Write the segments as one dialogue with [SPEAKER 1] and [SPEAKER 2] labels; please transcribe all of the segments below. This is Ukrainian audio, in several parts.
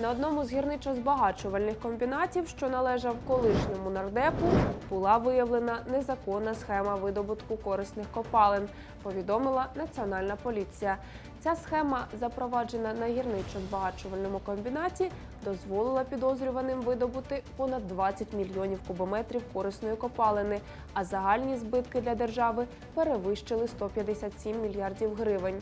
[SPEAKER 1] На одному з гірничо-збагачувальних комбінатів, що належав колишньому нардепу, була виявлена незаконна схема видобутку корисних копалин, повідомила Національна поліція. Ця схема, запроваджена на гірничо-збагачувальному комбінаті, дозволила підозрюваним видобути понад 20 мільйонів кубометрів корисної копалини, а загальні збитки для держави перевищили 157 мільярдів гривень.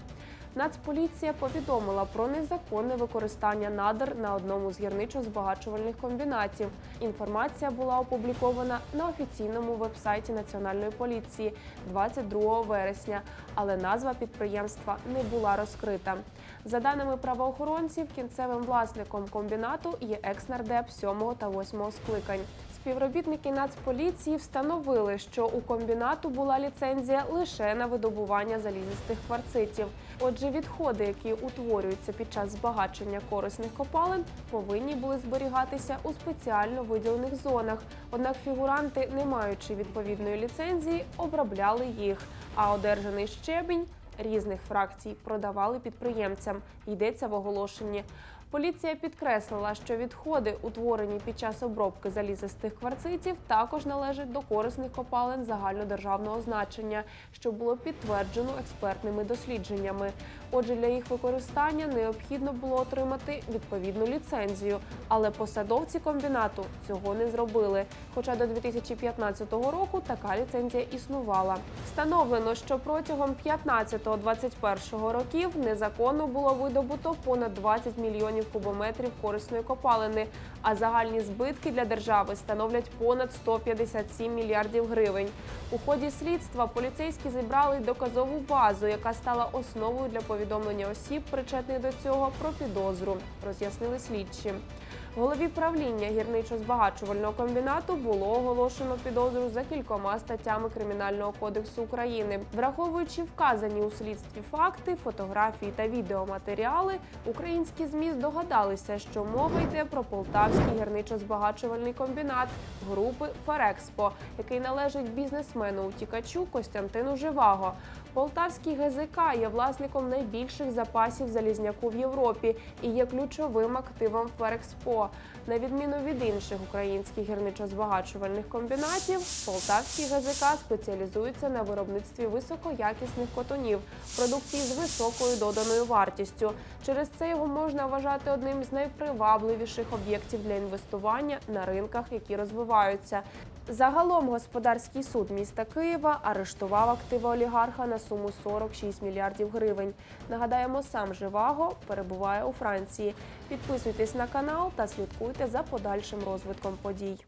[SPEAKER 1] Нацполіція повідомила про незаконне використання надр на одному з гірничо-збагачувальних комбінатів. Інформація була опублікована на офіційному вебсайті Національної поліції 22 вересня, але назва підприємства не була розкрита. За даними правоохоронців, кінцевим власником комбінату є екс-нардеп 7 та 8 скликань. Співробітники Нацполіції встановили, що у комбінату була ліцензія лише на видобування залізистих кварцитів. Отже, відходи, які утворюються під час збагачення корисних копалин, повинні були зберігатися у спеціально виділених зонах. Однак фігуранти, не маючи відповідної ліцензії, обробляли їх. А одержаний щебінь різних фракцій продавали підприємцям. Йдеться в оголошенні. Поліція підкреслила, що відходи, утворені під час обробки залізистих кварцитів, також належать до корисних копалин загальнодержавного значення, що було підтверджено експертними дослідженнями. Отже, для їх використання необхідно було отримати відповідну ліцензію, але посадовці комбінату цього не зробили. Хоча до 2015 року така ліцензія існувала. Встановлено, що протягом 15-21 років незаконно було видобуто понад 20 мільйонів кубометрів корисної копалини, а загальні збитки для держави становлять понад 157 мільярдів гривень. У ході слідства поліцейські зібрали доказову базу, яка стала основою для повідомлення осіб, причетних до цього, про підозру, роз'яснили слідчі. Голові правління гірничо-збагачувального комбінату було оголошено підозру за кількома статтями Кримінального кодексу України. Враховуючи вказані у слідстві факти, фотографії та відеоматеріали, українські змі здогадалися, що мова йде про полтавський гірничо-збагачувальний комбінат групи Ферекспо, який належить бізнесмену утікачу Костянтину Живаго. Полтавський ГЗК є власником найбільших запасів залізняку в Європі і є ключовим активом Ферекспо. На відміну від інших українських гірничо-збагачувальних комбінатів, полтавський ГЗК спеціалізується на виробництві високоякісних котонів, продукції з високою доданою вартістю. Через це його можна вважати одним з найпривабливіших об'єктів для інвестування на ринках, які розвиваються. Загалом господарський суд міста Києва арештував активи олігарха на суму 46 мільярдів гривень. Нагадаємо, сам Живаго перебуває у Франції. Підписуйтесь на канал та слідкуйте за подальшим розвитком подій.